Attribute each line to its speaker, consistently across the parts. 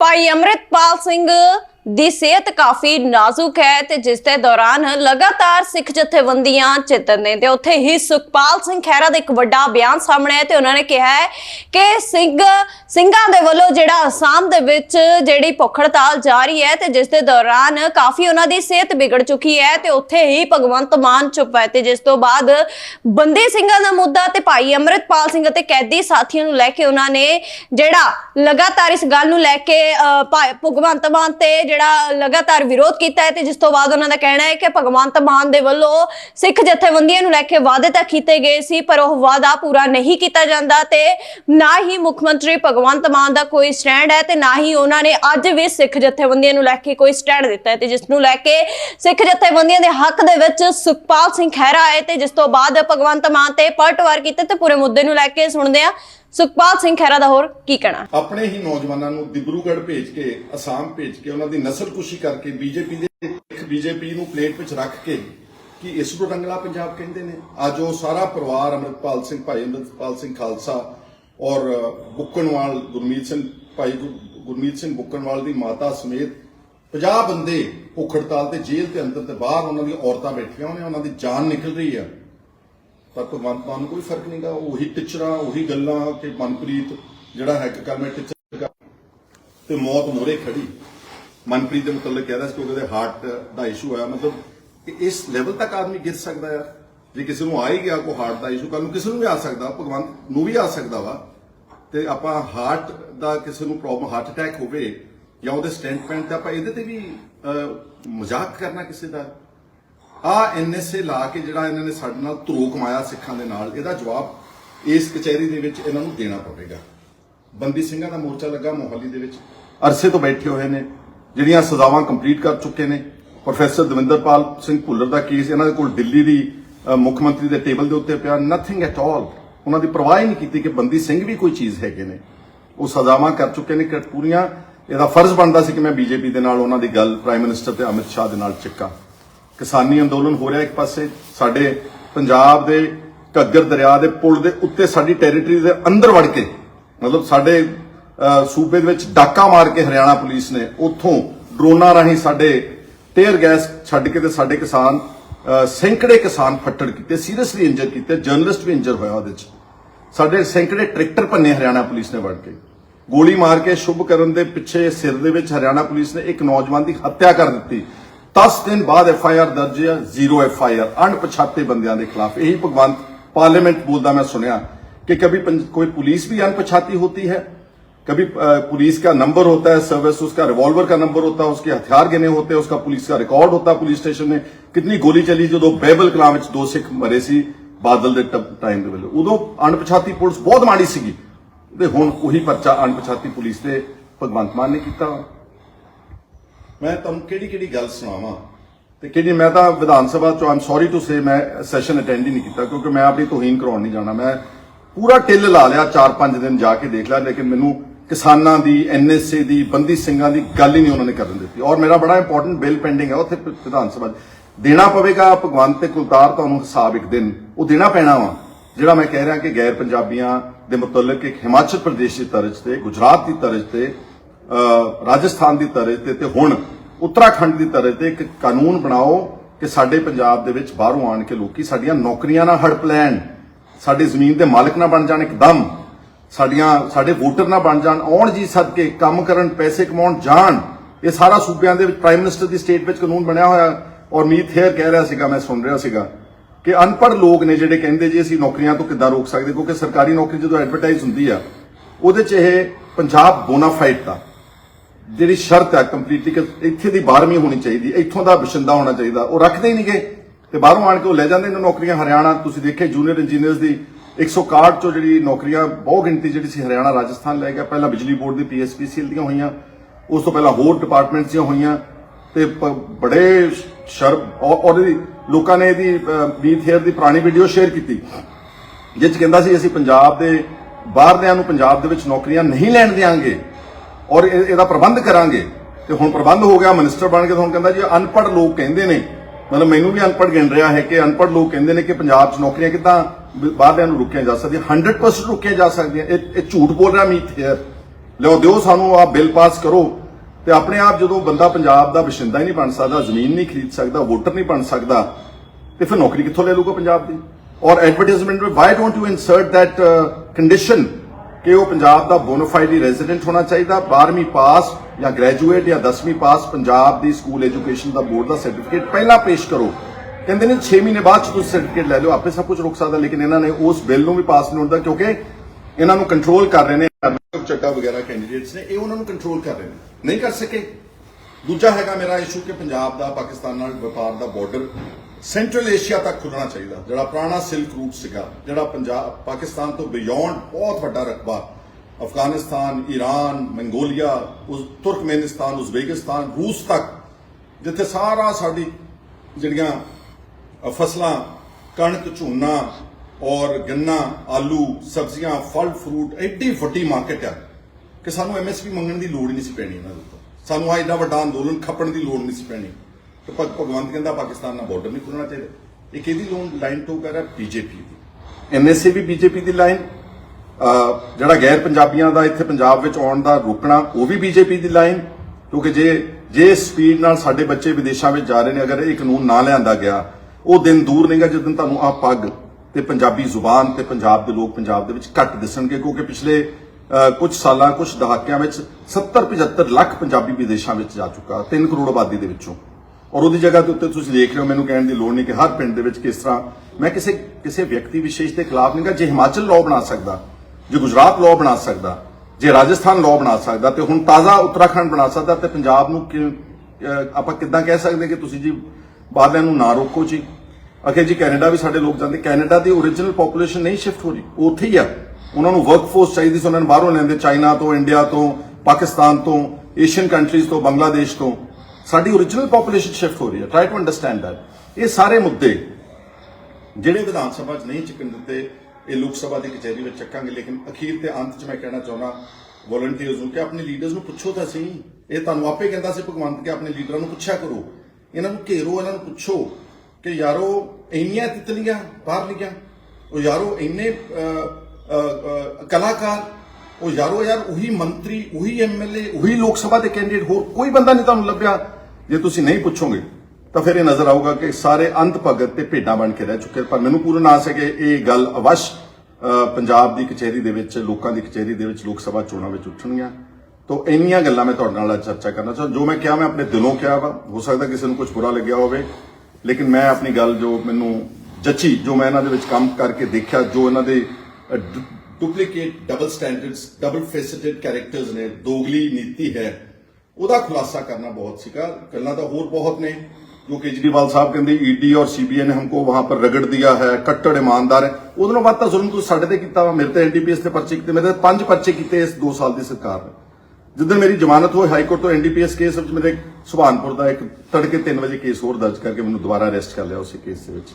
Speaker 1: ਭਾਈ ਅੰਮ੍ਰਿਤਪਾਲ ਸਿੰਘ ਦੀ ਸਿਹਤ ਕਾਫੀ ਨਾਜ਼ੁਕ ਹੈ ਤੇ ਜਿਸ ਦੇ ਦੌਰਾਨ ਲਗਾਤਾਰ ਸਿੱਖ ਜਥੇਬੰਦੀਆਂ ਚੇਤਨ ਨੇ ਤੇ ਉੱਥੇ ਹੀ ਸੁਖਪਾਲ ਸਿੰਘ ਖਹਿਰਾ ਦਾ ਇੱਕ ਵੱਡਾ ਬਿਆਨ ਸਾਹਮਣੇ ਆਇਆ ਤੇ ਉਹਨਾਂ ਨੇ ਕਿਹਾ ਹੈ ਕਿ ਸਿੰਘ ਸਿੰਘਾਂ ਦੇ ਵੱਲੋਂ ਜਿਹੜਾ ਅਸਾਮ ਦੇ ਵਿੱਚ ਜਿਹੜੀ ਭੁੱਖ ਜਾਰੀ ਹੈ ਤੇ ਜਿਸ ਦੇ ਦੌਰਾਨ ਕਾਫੀ ਉਹਨਾਂ ਦੀ ਸਿਹਤ ਵਿਗੜ ਚੁੱਕੀ ਹੈ ਤੇ ਉੱਥੇ ਹੀ ਭਗਵੰਤ ਮਾਨ ਚੁੱਪ ਹੈ ਤੇ ਜਿਸ ਤੋਂ ਬਾਅਦ ਬੰਦੀ ਸਿੰਘਾਂ ਦਾ ਮੁੱਦਾ ਤੇ ਭਾਈ ਅੰਮ੍ਰਿਤਪਾਲ ਸਿੰਘ ਅਤੇ ਕੈਦੀ ਸਾਥੀਆਂ ਨੂੰ ਲੈ ਕੇ ਉਹਨਾਂ ਨੇ ਜਿਹੜਾ ਲਗਾਤਾਰ ਇਸ ਗੱਲ ਨੂੰ ਲੈ ਕੇ ਅਹ, ਭਾ- ਭਗਵੰਤ ਮਾਨ ਤੇ ਜਿਹੜਾ ਲਗਾਤਾਰ ਵਿਰੋਧ ਕੀਤਾ ਹੈ ਤੇ ਜਿਸ ਤੋਂ ਬਾਅਦ ਉਹਨਾਂ ਦਾ ਕਹਿਣਾ ਹੈ ਕਿ ਭਗਵੰਤ ਮਾਨ ਦੇ ਵੱਲੋਂ ਸਿੱਖ ਜਥੇਬੰਦੀਆਂ ਨੂੰ ਲੈ ਕੇ ਵਾਅਦੇ ਤਾਂ ਕੀਤੇ ਗਏ ਸੀ, ਪਰ ਉਹ ਵਾਅਦਾ ਪੂਰਾ ਨਹੀਂ ਕੀਤਾ ਜਾਂਦਾ ਤੇ ਨਾ ਹੀ ਮੁੱਖ ਮੰਤਰੀ ਭਗਵੰਤ ਮਾਨ ਦਾ ਕੋਈ ਸਟੈਂਡ ਹੈ ਤੇ ਨਾ ਹੀ ਉਹਨਾਂ ਨੇ ਅੱਜ ਵੀ ਸਿੱਖ ਜਥੇਬੰਦੀਆਂ ਨੂੰ ਲੈ ਕੇ ਕੋਈ ਸਟੈਂਡ ਦਿੱਤਾ ਹੈ ਤੇ ਜਿਸ ਨੂੰ ਲੈ ਕੇ ਸਿੱਖ ਜਥੇਬੰਦੀਆਂ ਦੇ ਹੱਕ ਦੇ ਵਿੱਚ ਸੁਖਪਾਲ ਸਿੰਘ ਖਹਿਰਾ ਆਏ ਤੇ ਜਿਸ ਤੋਂ ਬਾਅਦ ਭਗਵੰਤ ਮਾਨ ਤੇ ਪਲਟਵਾਰ ਕੀਤੇ ਤੇ ਪੂਰੇ ਮੁੱਦੇ ਨੂੰ ਲੈ ਕੇ ਸੁਣਦੇ ਆ ਸੁਖਪਾਲ ਸਿੰਘ ਖਹਿਰਾ ਦਾ ਹੋਰ ਕੀ ਕਹਿਣਾ?
Speaker 2: ਆਪਣੇ ਹੀ ਨੌਜਵਾਨਾਂ ਨੂੰ ਦਿਬਰੂਗੜ੍ਹ ਭੇਜ ਕੇ, ਅਸਾਮ ਭੇਜ ਕੇ, ਉਹਨਾਂ ਦੀ ਨਸਲਕੁਸ਼ੀ ਕਰਕੇ ਬੀਜੇਪੀ ਦੇ ਇੱਕ ਬੀਜੇਪੀ ਨੂੰ ਪਲੇਟ ਵਿੱਚ ਰੱਖ ਕੇ ਕਿ ਇਸ ਨੂੰ ਰੰਗਲਾ ਪੰਜਾਬ ਕਹਿੰਦੇ ਨੇ। ਅੱਜ ਉਹ ਸਾਰਾ ਪਰਿਵਾਰ ਅੰਮ੍ਰਿਤਪਾਲ ਸਿੰਘ, ਭਾਈ ਅੰਮ੍ਰਿਤਪਾਲ ਸਿੰਘ ਖਾਲਸਾ ਔਰ ਬੁੱਕਣਵਾਲ ਗੁਰਮੀਤ ਸਿੰਘ, ਭਾਈ ਗੁਰਮੀਤ ਸਿੰਘ ਬੁੱਕਣਵਾਲ ਦੀ ਮਾਤਾ ਸਮੇਤ 50 ਬੰਦੇ ਭੁੱਖ ਹੜਤਾਲ ਤੇ ਜੇਲ੍ਹ ਦੇ ਅੰਦਰ ਤੇ ਬਾਹਰ ਉਹਨਾਂ ਦੀਆਂ ਔਰਤਾਂ ਬੈਠੀਆਂ ਹੋਈਆਂ, ਉਹਨਾਂ ਦੀ ਜਾਨ ਨਿਕਲ ਰਹੀ ਆ। ਪਰ ਭਗਵੰਤ ਮਾਨ ਨੂੰ ਕੋਈ ਫ਼ਰਕ ਨਹੀਂਗਾ ਉਹੀ ਟਿਚਰਾਂ, ਉਹੀ ਗੱਲਾਂ ਕਿ ਮਨਪ੍ਰੀਤ ਜਿਹੜਾ ਹੈ ਕਿ ਕੱਲ ਤੇ ਮੌਤ ਮੋਰੇ ਖੜੀ। ਮਨਪ੍ਰੀਤ ਦੇ ਮੁਤਲਕ ਕਹਿ ਰਿਹਾ ਸੀ ਕਿ ਉਹਦੇ ਹਾਰਟ ਦਾ ਇਸ਼ੂ ਹੋਇਆ। ਮਤਲਬ ਕਿ ਇਸ ਲੈਵਲ ਤੱਕ ਆਦਮੀ ਗਿਰ ਸਕਦਾ ਯਾਰ। ਜੇ ਕਿਸੇ ਨੂੰ ਆ ਹੀ ਗਿਆ ਕੋ ਹਾਰਟ ਦਾ ਇਸ਼ੂ ਕੱਲ ਨੂੰ ਕਿਸੇ ਨੂੰ ਵੀ ਆ ਸਕਦਾ, ਭਗਵੰਤ ਨੂੰ ਵੀ ਆ ਸਕਦਾ ਵਾ। ਤੇ ਆਪਾਂ ਹਾਰਟ ਦਾ ਕਿਸੇ ਨੂੰ ਪ੍ਰੋਬਲਮ ਹਾਰਟ ਅਟੈਕ ਹੋਵੇ ਜਾਂ ਉਹਦੇ ਸਟੈਂਟ ਪੈਂਟ ਤੇ ਆਪਾਂ ਇਹਦੇ ਤੇ ਵੀ ਮਜ਼ਾਕ ਕਰਨਾ ਕਿਸੇ ਦਾ। ਆ ਐਨਐਸਏ ਲਾ ਕੇ ਜਿਹੜਾ ਇਹਨਾਂ ਨੇ ਸਾਡੇ ਨਾਲ ਧਰੋ ਕਮਾਇਆ ਸਿੱਖਾਂ ਦੇ ਨਾਲ, ਇਹਦਾ ਜਵਾਬ ਇਸ ਕਚਹਿਰੀ ਦੇ ਵਿੱਚ ਇਹਨਾਂ ਨੂੰ ਦੇਣਾ ਪਵੇਗਾ। ਬੰਦੀ ਸਿੰਘਾਂ ਦਾ ਮੋਰਚਾ ਲੱਗਾ ਮੋਹਾਲੀ ਦੇ ਵਿੱਚ। ਅਰਸੇ ਤੋਂ ਬੈਠੇ ਹੋਏ ਨੇ, ਜਿਹੜੀਆਂ ਸਜ਼ਾਵਾਂ ਕੰਪਲੀਟ ਕਰ ਚੁੱਕੇ ਨੇ। ਪ੍ਰੋਫੈਸਰ ਦਵਿੰਦਰਪਾਲ ਸਿੰਘ ਭੁੱਲਰ ਦਾ ਕੇਸ, ਇਹਨਾਂ ਦੇ ਕੋਲ ਦਿੱਲੀ ਦੀ ਮੁੱਖ ਮੰਤਰੀ ਦੇ ਟੇਬਲ ਦੇ ਉੱਤੇ ਪਿਆ ਨਥਿੰਗ ਐਟ ਆਲ ਉਹਨਾਂ ਦੀ ਪਰਵਾਹ ਹੀ ਨਹੀਂ ਕੀਤੀ ਕਿ ਬੰਦੀ ਸਿੰਘ ਵੀ ਕੋਈ ਚੀਜ਼ ਹੈਗੇ ਨੇ। ਉਹ ਸਜ਼ਾਵਾਂ ਕਰ ਚੁੱਕੇ ਨੇ ਕਿ ਪੂਰੀਆਂ, ਇਹਦਾ ਫਰਜ਼ ਬਣਦਾ ਸੀ ਕਿ ਮੈਂ ਬੀਜੇਪੀ ਦੇ ਨਾਲ ਉਹਨਾਂ ਦੀ ਗੱਲ ਪ੍ਰਾਈਮ ਮਿਨਿਸਟਰ ਤੇ ਅਮਿਤ ਸ਼ਾਹ ਦੇ ਨਾਲ ਚਿੱਕਾ। ਕਿਸਾਨੀ ਅੰਦੋਲਨ ਹੋ ਰਿਹਾ ਇੱਕ ਪਾਸੇ, ਸਾਡੇ ਪੰਜਾਬ ਦੇ ਘੱਗਰ ਦਰਿਆ ਦੇ ਪੁਲ ਦੇ ਉੱਤੇ ਸਾਡੀ ਟੈਰੀਟਰੀ ਦੇ ਅੰਦਰ ਵੜ ਕੇ, ਮਤਲਬ ਸਾਡੇ ਸੂਬੇ ਦੇ ਵਿੱਚ ਡਾਕਾ ਮਾਰ ਕੇ ਹਰਿਆਣਾ ਪੁਲਿਸ ਨੇ ਉੱਥੋਂ ਡਰੋਨਾਂ ਰਾਹੀਂ ਸਾਡੇ ਟੇਅਰ ਗੈਸ ਛੱਡ ਕੇ ਤੇ ਸਾਡੇ ਕਿਸਾਨ ਸੈਂਕੜੇ ਕਿਸਾਨ ਫੱਟੜ ਕੀਤੇ ਸੀਰੀਅਸਲੀ ਇੰਜਰ ਕੀਤੇ ਜਰਨਲਿਸਟ ਵੀ ਇੰਜਰ ਹੋਇਆ ਉਹਦੇ ਵਿੱਚ ਸਾਡੇ ਸੈਂਕੜੇ ਟਰੈਕਟਰ ਭੰਨੇ ਹਰਿਆਣਾ ਪੁਲਿਸ ਨੇ ਵੜ ਕੇ। ਗੋਲੀ ਮਾਰ ਕੇ ਸ਼ੁਭ ਕਰਨ ਦੇ ਪਿੱਛੇ ਸਿਰ ਦੇ ਵਿੱਚ ਹਰਿਆਣਾ ਪੁਲਿਸ ਨੇ ਇੱਕ ਨੌਜਵਾਨ ਦੀ ਹੱਤਿਆ ਕਰ ਦਿੱਤੀ। 10 ਦਿਨ ਬਾਅਦ ਐਫ ਆਈ ਆਰ ਦਰਜ ਹੈ ਜ਼ੀਰੋ ਐਫ ਆਈ ਆਰ ਅਣਪਛਾਤੇ ਬੰਦਿਆਂ ਦੇ ਖਿਲਾਫ ਇਹੀ ਭਗਵੰਤ ਪਾਰਲੀਮੈਂਟ ਬੋਲਦਾ ਮੈਂ ਸੁਣਿਆ कि कभी पंज- कोई पुलिस भी अनपछाती होती है कभी अ, पुलिस का नंबर होता है सर्विस उसका रिवॉल्वर का नंबर होता है उसके हथियार गिने होते हैं उसका पुलिस का रिकॉर्ड होता है पुलिस स्टेशन में कितनी गोली चली जो ਬਹਿਬਲ ਕਲਾਂ ਵਿੱਚ ਦੋ ਸਿੱਖ ਮਰੇ ਸੀ ਬਾਦਲ ਦੇ ਟਾਈਮ ਦੇ ਵੇਲੇ ਉਦੋਂ ਅਣਪਛਾਤੀ ਪੁਲਿਸ ਬਹੁਤ ਮਾੜੀ ਸੀਗੀ ਤੇ ਹੁਣ ਉਹੀ ਪਰਚਾ ਅਣਪਛਾਤੀ ਪੁਲਿਸ ਤੇ ਭਗਵੰਤ ਮਾਨ ਨੇ ਕੀਤਾ ਵਾ। ਮੈਂ ਤੁਹਾਨੂੰ ਕਿਹੜੀ ਕਿਹੜੀ ਗੱਲ ਸੁਣਾਵਾਂ? ਤੇ ਕਿਹੜੀ ਮੈਂ ਤਾਂ ਵਿਧਾਨ ਸਭਾ ਚੋਂ ਆਮ ਸੌਰੀ ਟੂ ਸੇ ਮੈਂ ਸੈਸ਼ਨ ਅਟੈਂਡ ਹੀ ਨਹੀਂ ਕੀਤਾ ਕਿਉਂਕਿ ਮੈਂ ਆਪਣੀ ਤੋਹੀਨ ਕਰਾਉਣ ਨਹੀਂ ਜਾਣਾ। ਮੈਂ ਪੂਰਾ ਟਿੱਲ ਲਾ ਲਿਆ 4-5 ਦਿਨ ਜਾ ਕੇ ਦੇਖ ਲਿਆ, ਲੇਕਿਨ ਮੈਨੂੰ ਕਿਸਾਨਾਂ ਦੀ ਐਨਐਸਏ ਦੀ, ਬੰਦੀ ਸਿੰਘਾਂ ਦੀ ਗੱਲ ਹੀ ਨਹੀਂ ਉਹਨਾਂ ਨੇ ਕਰਨ ਦਿੱਤੀ। ਔਰ ਮੇਰਾ ਬੜਾ ਇੰਪੋਰਟੈਂਟ ਬਿੱਲ ਪੈਂਡਿੰਗ ਹੈ, ਉੱਥੇ ਵਿਧਾਨ ਸਭਾ ਦੇਣਾ ਪਵੇਗਾ ਭਗਵੰਤ ਤੇ ਕੁਲਤਾਰ ਤੁਹਾਨੂੰ ਹਿਸਾਬ ਇੱਕ ਦਿਨ। ਉਹ ਦੇਣਾ ਪੈਣਾ ਵਾ, ਜਿਹੜਾ ਮੈਂ ਕਹਿ ਰਿਹਾ ਕਿ ਗੈਰ ਪੰਜਾਬੀਆਂ ਦੇ ਮੁਤਲਕ ਇੱਕ ਹਿਮਾਚਲ ਪ੍ਰਦੇਸ਼ ਦੀ ਤਰਜ਼ ਤੇ, ਗੁਜਰਾਤ ਦੀ ਤਰਜ਼ ਤੇ ਰਾਜਸਥਾਨ ਦੀ ਤਰਜ਼ ਤੇ ਤੇ ਹੁਣ ਉੱਤਰਾਖੰਡ ਦੀ ਤਰਜ਼ ਤੇ ਇੱਕ ਕਾਨੂੰਨ ਬਣਾਓ ਕਿ ਸਾਡੇ ਪੰਜਾਬ ਦੇ ਵਿੱਚ ਬਾਹਰੋਂ ਆਣ ਕੇ ਲੋਕੀ ਸਾਡੀਆਂ ਨੌਕਰੀਆਂ ਨਾ ਹੜਪ ਲੈਣ। ਸਾਡੀ ਜ਼ਮੀਨ ਦੇ ਮਾਲਕ ਨਾ ਬਣ ਜਾਣ ਇੱਕਦਮ। ਸਾਡੀਆਂ, ਸਾਡੇ ਵੋਟਰ ਨਾ ਬਣ ਜਾਣ, ਆਉਣ ਜੀ ਸਦਕੇ, ਕੰਮ ਕਰਨ, ਪੈਸੇ ਕਮਾਉਣ, ਜਾਣ। ਇਹ ਸਾਰਾ ਸੂਬਿਆਂ ਦੇ ਵਿੱਚ ਪ੍ਰਾਈਮ ਮਿਨਿਸਟਰ ਦੀ ਸਟੇਟ ਵਿੱਚ ਕਾਨੂੰਨ ਬਣਿਆ ਹੋਇਆ। ਔਰ ਮੀਤ ਹੇਅਰ ਕਹਿ ਰਿਹਾ ਸੀਗਾ, ਮੈਂ ਸੁਣ ਰਿਹਾ ਸੀਗਾ ਕਿ ਅਨਪੜ੍ਹ ਲੋਕ ਨੇ ਜਿਹੜੇ ਕਹਿੰਦੇ ਜੀ ਅਸੀਂ ਨੌਕਰੀਆਂ ਤੋਂ ਕਿੱਦਾਂ ਰੋਕ ਸਕਦੇ, ਕਿਉਂਕਿ ਸਰਕਾਰੀ ਨੌਕਰੀ ਜਦੋਂ ਐਡਵਰਟਾਈਜ਼ ਹੁੰਦੀ ਆ, ਉਹਦੇ 'ਚ ਇਹ ਪੰਜਾਬ ਬੋਨਾਫਾਈਡ ਦਾ। ਜਿਹੜੀ ਸ਼ਰਤ ਹੈ ਕੰਪਲੀਟਲੀ ਕਿ ਇੱਥੇ ਦੀ 12ਵੀਂ ਹੋਣੀ ਚਾਹੀਦੀ, ਇੱਥੋਂ ਦਾ ਬਸ਼ਿੰਦਾ ਹੋਣਾ ਚਾਹੀਦਾ। ਉਹ ਰੱਖਦੇ ਹੀ ਨਹੀਂਗੇ ਤੇ ਬਾਹਰੋਂ ਆਣ ਕੇ ਉਹ ਲੈ ਜਾਂਦੇ ਨੇ ਨੌਕਰੀਆਂ ਹਰਿਆਣਾ। ਤੁਸੀਂ ਦੇਖੇ ਜੂਨੀਅਰ ਇੰਜੀਨੀਅਰਸ ਦੀ 161 ਚੋਂ ਜਿਹੜੀ ਨੌਕਰੀਆਂ, ਬਹੁਤ ਗਿਣਤੀ ਜਿਹੜੀ ਸੀ ਹਰਿਆਣਾ, ਰਾਜਸਥਾਨ ਲੈ ਗਿਆ। ਪਹਿਲਾਂ ਬਿਜਲੀ ਬੋਰਡ ਦੀ ਪੀਐਸਪੀਸੀਐਲ ਦੀਆਂ ਹੋਈਆਂ। ਉਸ ਤੋਂ ਪਹਿਲਾਂ ਹੋਰ ਡਿਪਾਰਟਮੈਂਟਸ ਦੀਆਂ ਹੋਈਆਂ। ਤੇ ਬੜੇ ਸ਼ਰਮ ਔਰ ਇਹਦੀ ਲੋਕਾਂ ਨੇ ਇਹਦੀ ਬੀਥ ਹੇਅਰ ਦੀ ਪੁਰਾਣੀ ਵੀਡੀਓ ਸ਼ੇਅਰ ਕੀਤੀ। ਜਿਸ 'ਚ ਕਹਿੰਦਾ ਸੀ ਅਸੀਂ ਪੰਜਾਬ ਦੇ ਬਾਹਰਲਿਆਂ ਨੂੰ ਪੰਜਾਬ ਦੇ ਵਿੱਚ ਨੌਕਰੀਆਂ ਨਹੀਂ ਲੈਣ ਦਿਆਂਗੇ। ਔਰ ਇਹਦਾ ਪ੍ਰਬੰਧ ਕਰਾਂਗੇ। ਤੇ ਹੁਣ ਪ੍ਰਬੰਧ ਹੋ ਗਿਆ ਮਿਨਿਸਟਰ ਬਣ ਕੇ ਤਾਂ ਕਹਿੰਦਾ ਜੀ, ਅਨਪੜ੍ਹ ਲੋਕ ਕਹਿੰਦੇ ਨੇ। ਮਤਲਬ ਮੈਨੂੰ ਵੀ ਅਨਪੜ੍ਹ ਗਿਣ ਰਿਹਾ ਹੈ ਕਿ ਅਨਪੜ੍ਹ ਲੋਕ ਕਹਿੰਦੇ ਨੇ ਕਿ ਪੰਜਾਬ 'ਚ ਨੌਕਰੀਆਂ ਕਿੱਦਾਂ ਬਾਹਰਲਿਆਂ ਨੂੰ ਰੁਕੀਆਂ ਜਾ ਸਕਦੀਆਂ 100% ਰੁਕੀਆਂ ਜਾ ਸਕਦੀਆਂ। ਇਹ ਝੂਠ ਬੋਲ ਰਿਹਾ ਮੀਤ ਹੇਅਰ ਲਿਓ ਦਿਓ ਸਾਨੂੰ ਆ ਬਿੱਲ ਪਾਸ ਕਰੋ। ਤੇ ਆਪਣੇ ਆਪ ਜਦੋਂ ਬੰਦਾ ਪੰਜਾਬ ਦਾ ਵਸਿੰਦਾ ਹੀ ਨਹੀਂ ਬਣ ਸਕਦਾ, ਜ਼ਮੀਨ ਨਹੀਂ ਖਰੀਦ ਸਕਦਾ, ਵੋਟਰ ਨਹੀਂ ਬਣ ਸਕਦਾ, ਤੇ ਫਿਰ ਨੌਕਰੀ ਕਿੱਥੋਂ ਲੈ ਲੂਗਾ ਪੰਜਾਬ ਦੀ? ਔਰ ਐਡਵਰਟਾਈਜ਼ਮੈਂਟ ਵਿੱਚ why don't you insert that condition ਕਿ ਉਹ ਪੰਜਾਬ ਦਾ ਬੋਨਾਫਾਈਡ ਰੈਜ਼ੀਡੈਂਟ ਹੋਣਾ ਚਾਹੀਦਾ 12ਵੀਂ ਪਾਸ ਜਾਂ ਗ੍ਰੈਜੂਏਟ ਜਾਂ 10ਵੀਂ ਪਾਸ ਪੰਜਾਬ ਦੀ ਸਕੂਲ ਐਜੂਕੇਸ਼ਨ ਦਾ ਬੋਰਡ ਦਾ ਸਰਟੀਫਿਕੇਟ ਪਹਿਲਾਂ ਪੇਸ਼ ਕਰੋ। ਕਹਿੰਦੇ ਨੇ 6 ਮਹੀਨੇ ਬਾਅਦ ਚ ਤੁਸੀਂ ਸਰਟੀਫਿਕੇਟ ਲੈ ਲਓ, ਆਪੇ ਸਭ ਕੁਝ ਰੁਕ ਸਕਦਾ, ਲੇਕਿਨ ਇਹਨਾਂ ਨੇ ਉਸ ਬਿੱਲ ਨੂੰ ਵੀ ਪਾਸ ਨਹੀਂ ਹੁੰਦਾ ਕਿਉਂਕਿ ਇਹਨਾਂ ਨੂੰ ਕੰਟਰੋਲ ਕਰ ਰਹੇ ਨੇ ਚੱਕਾ ਵਗੈਰਾ ਕੈਂਡੀਡੇਟਸ ਨੇ, ਇਹ ਉਹਨਾਂ ਨੂੰ ਕੰਟਰੋਲ ਕਰ ਰਹੇ ਨੇ। ਨਹੀਂ ਕਰ ਸਕੇ। ਦੂਜਾ ਹੈਗਾ ਮੇਰਾ ਇਸ਼ੂ ਕਿ ਪੰਜਾਬ ਦਾ, ਪਾਕਿਸਤਾਨ ਨਾਲ ਵਪਾਰ ਦਾ ਬਾਰਡਰ ਸੈਂਟਰਲ ਏਸ਼ੀਆ ਤੱਕ ਖੁੱਲਣਾ ਚਾਹੀਦਾ। ਜਿਹੜਾ ਪੁਰਾਣਾ ਸਿਲਕ ਰੂਟ ਸੀਗਾ, ਜਿਹੜਾ ਪੰਜਾਬ, ਪਾਕਿਸਤਾਨ ਤੋਂ ਬਿਯੋਂਡ ਬਹੁਤ ਵੱਡਾ ਰਕਬਾ। ਅਫਗਾਨਿਸਤਾਨ ਈਰਾਨ ਮੰਗੋਲੀਆ, ਉਸ ਤੁਰਕਮੇਨਿਸਤਾਨ, ਉਜ਼ਬੇਕਿਸਤਾਨ, ਰੂਸ ਤੱਕ, ਜਿੱਥੇ ਸਾਰਾ ਸਾਡੀ ਜਿਹੜੀਆਂ ਫਸਲਾਂ, ਕਣਕ, ਝੋਨਾ ਔਰ ਗੰਨਾ, ਆਲੂ, ਸਬਜ਼ੀਆਂ, ਫਲ, ਫਰੂਟ, ਐਡੀ ਵੱਡੀ ਮਾਰਕੀਟ ਆ ਕਿ ਸਾਨੂੰ ਐਮਐਸਪੀ ਮੰਗਣ ਦੀ ਲੋੜ ਨਹੀਂ ਸੀ ਪੈਣੀ ਇਹਨਾਂ ਦੇ ਉੱਤੇ ਸਾਨੂੰ ਆ ਐਡਾ ਵੱਡਾ ਅੰਦੋਲਨ ਖੱਪਣ ਦੀ ਲੋੜ ਨਹੀਂ ਸੀ ਪੈਣੀ। ਤੇ ਭਗ- ਭਗਵੰਤ ਕਹਿੰਦਾ ਪਾਕਿਸਤਾਨ ਨਾਲ ਬਾਰਡਰ ਨਹੀਂ ਖੁੱਲਣਾ ਚਾਹੀਦਾ। ਇਹ ਕਿਹਦੀ ਲੋਨ ਲਾਈਨ ਤੋਂ ਕਰ ਰਿਹਾ ਬੀਜੇਪੀ ਦੀ। ਐਨਐਸਏ ਵੀ ਬੀਜੇਪੀ ਦੀ ਲਾਈਨ ਜਿਹੜਾ ਗੈਰ ਪੰਜਾਬੀਆਂ ਦਾ ਇੱਥੇ ਪੰਜਾਬ ਵਿੱਚ ਆਉਣ ਦਾ ਰੋਕਣਾ ਉਹ ਵੀ ਬੀਜੇਪੀ ਦੀ ਲਾਈਨ ਕਿਉਂਕਿ ਜੇ ਜੇ ਸਪੀਡ ਨਾਲ ਸਾਡੇ ਬੱਚੇ ਵਿਦੇਸ਼ਾਂ ਵਿੱਚ ਜਾ ਰਹੇ ਨੇ ਅਗਰ ਇਹ ਕਾਨੂੰਨ ਨਾ ਲਿਆਂਦਾ ਗਿਆ ਉਹ ਦਿਨ ਦੂਰ ਨਹੀਂਗਾ ਜਦੋਂ ਤੁਹਾਨੂੰ ਆ ਪੱਗ ਤੇ ਪੰਜਾਬੀ ਜ਼ੁਬਾਨ ਤੇ ਪੰਜਾਬ ਦੇ ਲੋਕ ਪੰਜਾਬ ਦੇ ਵਿੱਚ ਘੱਟ ਦਿਸਣਗੇ ਕਿਉਂਕਿ ਪਿਛਲੇ ਅ, ਕੁਝ ਸਾਲਾਂ ਕੁਝ ਦਹਾਕਿਆਂ ਵਿੱਚ 70 75 ਲੱਖ ਪੰਜਾਬੀ ਵਿਦੇਸ਼ਾਂ ਵਿੱਚ ਜਾ ਚੁੱਕਾ 3 ਕਰੋੜ ਆਬਾਦੀ ਦੇ ਵਿੱਚੋਂ। ਔਰ ਉਹਦੀ ਜਗ੍ਹਾ ਦੇ ਉੱਤੇ ਤੁਸੀਂ ਦੇਖ ਰਹੇ ਹੋ, ਮੈਨੂੰ ਕਹਿਣ ਦੀ ਲੋੜ ਨਹੀਂ ਕਿ ਹਰ ਪਿੰਡ ਦੇ ਵਿੱਚ ਕਿਸ ਤਰ੍ਹਾਂ ਮੈਂ ਕਿਸੇ ਕਿਸੇ ਵਿਅਕਤੀ ਵਿਸ਼ੇਸ਼ ਦੇ ਖਿਲਾਫ ਨਹੀਂ ਗਾ, ਜੇ ਹਿਮਾਚਲ ਲਾਅ ਬਣਾ ਸਕਦਾ, ਜੇ ਗੁਜਰਾਤ ਲਾਅ ਬਣਾ ਸਕਦਾ, ਜੇ ਰਾਜਸਥਾਨ ਲਾਅ ਬਣਾ ਸਕਦਾ, ਤੇ ਹੁਣ ਤਾਜ਼ਾ ਉੱਤਰਾਖੰਡ ਬਣਾ ਸਕਦਾ ਤੇ ਪੰਜਾਬ ਨੂੰ ਆਪਾਂ ਕਿੱਦਾਂ ਕਹਿ ਸਕਦੇ ਕਿ ਤੁਸੀਂ ਜੀ ਬਾਹਰਲਿਆਂ ਨੂੰ ਨਾ ਰੋਕੋ ਜੀ। ਅਖੇ ਜੀ ਕੈਨੇਡਾ ਵੀ ਸਾਡੇ ਲੋਕ ਜਾਂਦੇ, ਕੈਨੇਡਾ ਦੀ ਓਰੀਜਨਲ ਪੋਪੂਲੇਸ਼ਨ ਨਹੀਂ ਸ਼ਿਫਟ ਹੋ ਰਹੀ ਉਹ ਉੱਥੇ ਹੀ ਆ। ਉਹਨਾਂ ਨੂੰ ਵਰਕਫੋਰਸ ਚਾਹੀਦੀ ਸੀ, ਉਹਨਾਂ ਨੂੰ ਬਾਹਰੋਂ ਲੈਂਦੇ, ਚਾਈਨਾ ਤੋਂ, ਇੰਡੀਆ ਤੋਂ, ਪਾਕਿਸਤਾਨ ਤੋਂ ਏਸ਼ੀਅਨ ਕੰਟਰੀਜ਼ ਤੋਂ ਬੰਗਲਾਦੇਸ਼ ਤੋਂ। ਸਾਡੀ ਓਰੀਜਨਲ ਪੋਪੂਲੇਸ਼ਨ ਸ਼ਿਫਟ ਹੋ ਰਹੀ ਹੈ। ਟਰਾਈ ਟੂ ਅੰਡਰਸਟੈਂਡ ਦੈਟ ਇਹ ਸਾਰੇ ਮੁੱਦੇ ਜਿਹੜੇ ਵਿਧਾਨ ਸਭਾ 'ਚ ਨਹੀਂ ਚੱਕਣ ਦਿੱਤੇ, ਇਹ ਲੋਕ ਸਭਾ ਦੀ ਕਚਹਿਰੀ ਵਿੱਚ ਚੱਕਾਂਗੇ। ਲੇਕਿਨ ਅਖੀਰ ਤੇ ਅੰਤ 'ਚ ਮੈਂ ਕਹਿਣਾ ਚਾਹੁੰਦਾ ਵੋਲੰਟੀਅਰਸ ਨੂੰ ਕਿ ਆਪਣੇ ਲੀਡਰਸ ਨੂੰ ਪੁੱਛੋ ਤਾਂ ਸਹੀ। ਇਹ ਤੁਹਾਨੂੰ ਆਪੇ ਕਹਿੰਦਾ ਸੀ ਭਗਵੰਤ ਕਿ ਆਪਣੇ ਲੀਡਰਾਂ ਨੂੰ ਪੁੱਛਿਆ ਕਰੋ। ਇਹਨਾਂ ਨੂੰ ਘੇਰੋ, ਇਹਨਾਂ ਨੂੰ ਪੁੱਛੋ ਕਿ ਯਾਰੋ, ਇੰਨੀਆਂ ਤਿਤਲੀਆਂ ਬਾਹਰ ਲਿਖਿਆ ਉਹ ਯਾਰੋ ਇੰਨੇ ਕਲਾਕਾਰ। ਉਹ ਯਾਰੋ ਯਾਰ ਉਹੀ ਮੰਤਰੀ, ਉਹੀ ਐਮਐਲਏ ਉਹੀ ਲੋਕ ਸਭਾ ਦੇ ਕੈਂਡੀਡੇਟ ਹੋਰ ਕੋਈ ਬੰਦਾ ਨਹੀਂ ਤੁਹਾਨੂੰ ਲੱਭਿਆ। ਜੇ ਤੁਸੀਂ ਨਹੀਂ ਪੁੱਛੋਗੇ, ਤਾਂ ਫਿਰ ਇਹ ਨਜ਼ਰ ਆਊਗਾ ਕਿ ਸਾਰੇ ਅੰਤ ਭਗਤ ਤੇ ਭੇਡਾਂ ਬਣ ਕੇ ਰਹਿ ਚੁੱਕੇ ਪਰ ਮੈਨੂੰ ਪੂਰਨ ਆਸ ਹੈ ਕਿ ਇਹ ਗੱਲ ਅਵਸ਼ ਪੰਜਾਬ ਦੀ ਕਚਹਿਰੀ ਦੇ ਵਿੱਚ, ਲੋਕਾਂ ਦੀ ਕਚਹਿਰੀ ਦੇ ਵਿੱਚ ਲੋਕ ਸਭਾ ਚੋਣਾਂ ਵਿੱਚ ਉੱਠਣਗੀਆਂ। ਤੋਂ ਇੰਨੀਆਂ ਗੱਲਾਂ ਮੈਂ ਤੁਹਾਡੇ ਨਾਲ ਚਰਚਾ ਕਰਨਾ ਚਾਹੁੰਦਾ। ਜੋ ਮੈਂ ਕਿਹਾ, ਮੈਂ ਆਪਣੇ ਦਿਲੋਂ ਕਿਹਾ ਵਾ। ਹੋ ਸਕਦਾ ਕਿਸੇ ਨੂੰ ਕੁਝ ਬੁਰਾ ਲੱਗਿਆ ਹੋਵੇ, ਲੇਕਿਨ ਮੈਂ ਆਪਣੀ ਗੱਲ ਜੋ ਮੈਨੂੰ ਜੱਚੀ, ਜੋ ਮੈਂ ਇਹਨਾਂ ਦੇ ਵਿੱਚ ਕੰਮ ਕਰਕੇ ਦੇਖਿਆ, ਜੋ ਇਹਨਾਂ ਦੇ duplicate, double standards double faced characters ਨੇ, ਦੋਗਲੀ ਨੀਤੀ ਹੈ ਉਹਦਾ ਖੁਲਾਸਾ ਕਰਨਾ ਬਹੁਤ ਸੀਗਾ। ਗੱਲਾਂ ਤਾਂ ਹੋਰ ਬਹੁਤ ਨੇ। ਜੋ ਕੇਜਰੀਵਾਲ ਸਾਹਿਬ ਕਹਿੰਦੇ ਈਡੀ ਔਰ ਸੀਬੀਆਈ ਨੇ ਹਮਕੋ ਵਹਾਂ ਪਰ ਰਗੜ ਦਿਆ ਹੈ, ਕੱਟੜ ਇਮਾਨਦਾਰ ਹੈ। ਉਹਦੇ ਨਾਲ ਬਾਅਦ ਤਾਂ ਜ਼ੁਲਮ ਤੁਸੀਂ ਸਾਡੇ ਤੇ ਕੀਤਾ ਵਾ, ਮੇਰੇ ਤੇ ਐਨਡੀਪੀਐਸ ਤੇ ਪਰਚੇ ਕੀਤੇ, ਮੇਰੇ ਤੇ ਪੰਜ ਪਰਚੇ ਕੀਤੇ ਇਸ 2 ਸਾਲ ਦੀ ਸਰਕਾਰ ਨੇ। ਜਿੱਦਣ ਮੇਰੀ ਜ਼ਮਾਨਤ ਹੋਈ ਹਾਈ ਕੋਰਟ ਤੋਂ ਐਨਡੀਪੀਐਸ ਕੇਸ ਵਿੱਚ ਮੇਰੇ ਸੁਭਾਨਪੁਰ ਦਾ ਇੱਕ ਤੜਕੇ 3 ਵਜੇ ਕੇਸ ਹੋਰ ਦਰਜ ਕਰਕੇ ਮੈਨੂੰ ਦੁਬਾਰਾ ਅਰੈਸਟ ਕਰ ਲਿਆ ਉਸੇ ਕੇਸ ਦੇ ਵਿੱਚ।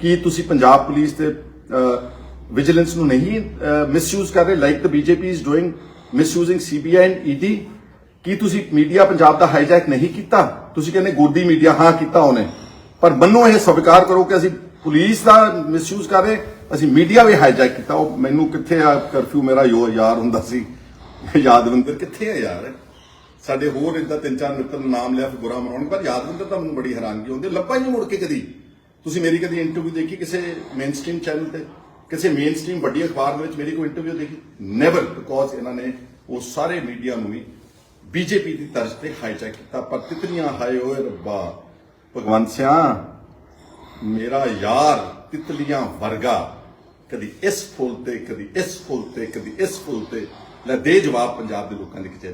Speaker 2: ਕੀ ਤੁਸੀਂ ਪੰਜਾਬ ਪੁਲਿਸ ਤੇ ਵਿਜੀਲੈਂਸ ਨੂੰ ਨਹੀਂ ਮਿਸਯੂਜ਼ ਕਰ ਰਹੇ? Like the BJP is doing misusing CBI and ED ਕੀ ਤੁਸੀਂ ਮੀਡੀਆ ਪੰਜਾਬ ਦਾ ਹਾਈਜੈਕ ਨਹੀਂ ਕੀਤਾ? ਤੁਸੀਂ ਕਹਿੰਦੇ ਗੋਦੀ ਮੀਡੀਆ, ਹਾਂ, ਕੀਤਾ ਉਹਨੇ। ਪਰ ਮੰਨੋ ਇਹ ਸਵੀਕਾਰ ਕਰੋ ਕਿ ਅਸੀਂ ਪੁਲਿਸ ਦਾ ਮਿਸਯੂਜ਼ ਕਰ ਰਹੇ, ਅਸੀਂ ਮੀਡੀਆ ਵੀ ਹਾਈਜੈਕ ਕੀਤਾ। ਉਹ ਮੈਨੂੰ ਕਿੱਥੇ ਆ ਕਰਫਿਊ ਮੇਰਾ ਯੋ ਯਾਰ ਹੁੰਦਾ ਸੀ। ਯਾਦਵਿੰਦਰ ਕਿੱਥੇ ਆ ਯਾਰ? ਸਾਡੇ ਹੋਰ ਇਦਾਂ ਤਿੰਨ ਚਾਰ ਮਿੱਤਰ ਨਾਮ ਲਿਆ, ਫਿਰ ਬੁਰਾ ਮਨਾਉਣ। ਪਰ ਯਾਦਵਿੰਦਰ ਤਾਂ ਮੈਨੂੰ ਬੜੀ ਹੈਰਾਨਗੀ ਹੁੰਦੀ ਲੱਭਾ ਹੀ ਨਹੀਂ ਮੁੜ ਕੇ ਕਦੀ। ਤੁਸੀਂ ਮੇਰੀ ਕਦੀ ਇੰਟਰਵਿਊ ਦੇਖੀ ਕਿਸੇ ਮੇਨਸਟ੍ਰੀਮ ਚੈਨਲ ਤੇ? ਕਿਸੇ ਮੇਨਸਟ੍ਰੀਮ ਵੱਡੀ ਅਖਬਾਰ ਦੇ ਵਿੱਚ ਮੇਰੀ ਕੋਈ ਇੰਟਰਵਿਊ ਦੇਖੀ? ਨੈਵਰ ਬਿਕੋਜ਼ ਇਹਨਾਂ ਨੇ ਉਹ ਸਾਰੇ ਮੀਡੀਆ ਨੂੰ ਵੀ ਬੀਜੇਪੀ ਦੀ ਤਰਜ਼ ਤੇ ਹਾਈਜੈਕ ਕੀਤਾ। ਪਰ ਤਿਤਲੀਆਂ ਹਾਏ ਓਏ ਰੱਬਾ, ਭਗਵੰਤ ਸਿਆ ਮੇਰਾ ਯਾਰ ਤਿਤਲੀਆਂ ਵਰਗਾ, ਕਦੀ ਇਸ ਫੁੱਲ ਤੇ, ਕਦੀ ਇਸ ਫੁੱਲ ਤੇ, ਕਦੀ ਇਸ ਫੁੱਲ ਤੇ, ਲੈ ਦੇ ਜਵਾਬ ਪੰਜਾਬ ਦੇ ਲੋਕਾਂ ਦੇ ਕਚਹਿਰੀ